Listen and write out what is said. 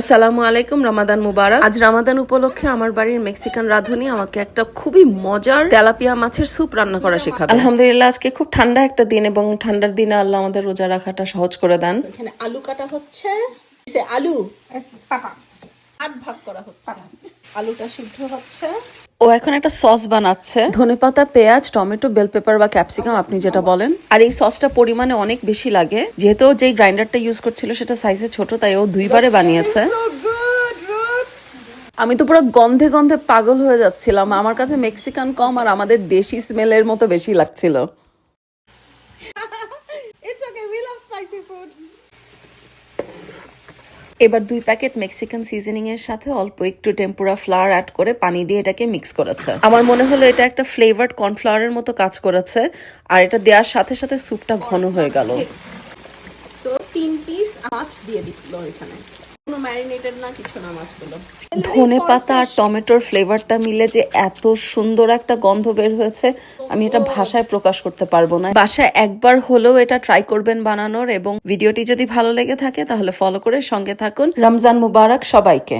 আসসালামু আলাইকুম রমাদান মুবারক। আজ রামাদান উপলক্ষে আমার বাড়ির মেক্সিকান রাঁধুনি আমাকে একটা খুবই মজার তেলাপিয়া মাছের স্যুপ রান্না করা শেখাবে। আলহামদুলিল্লাহ আজকে খুব ঠান্ডা একটা দিন এবং ঠান্ডার দিনে আল্লাহ আমাদের রোজা রাখাটা সহজ করে দেন। এখানে আলু কাটা হচ্ছে। আলু। আট ভাগ করা হচ্ছে। আলুটা সিদ্ধ হচ্ছে। ও এখন একটা সস বানাচ্ছে। ধনেপাতা পেঁয়াজ টমেটো বেল পেপার বা ক্যাপসিকাম আপনি যেটা বলেন। আর এই সসটা পরিমাণে অনেক বেশি লাগে। যেহেতু যেই গ্রাইন্ডারটা ইউজ করছিল সেটা সাইজে ছোট তাই ও দুইবারে বানিয়েছে। আমি তো পুরো গন্ধে গন্ধে পাগল হয়ে যাচ্ছিলাম। আমার কাছে মেক্সিকান কম আর আমাদের দেশি স্মেলের মতো বেশি লাগছিল। It's okay we love spicy food এবার দুই প্যাকেট মেক্সিকান সিজনিং এর সাথে অল্প একটু টেম্পুরা ফ্লাওয়ার অ্যাড করে পানি দিয়ে এটাকে মিক্স করেছে। আমার মনে হলো এটা একটা ফ্লেভার্ড কর্নফ্লাওয়ারের মতো কাজ করেছে, আর এটা দেওয়ার সাথে সাথে স্যুপটা ঘন হয়ে গেল। সো তিন পিস মাছ দিয়ে দিল এখানে। কোনো ম্যারিনেটেড না, কিছু না মাছগুলো। ধনে পাতা আর টমেটোর ফ্লেভারটা মিলে যে এত সুন্দর একটা গন্ধ বের হয়েছে, আমি এটা ভাষায় প্রকাশ করতে পারব না। বাসায় একবার হলেও এটা ট্রাই করবেন বানানোর এবং ভিডিওটি যদি ভালো লেগে থাকে, তাহলে ফলো করে সঙ্গে থাকুন। রমজান মুবারক সবাইকে।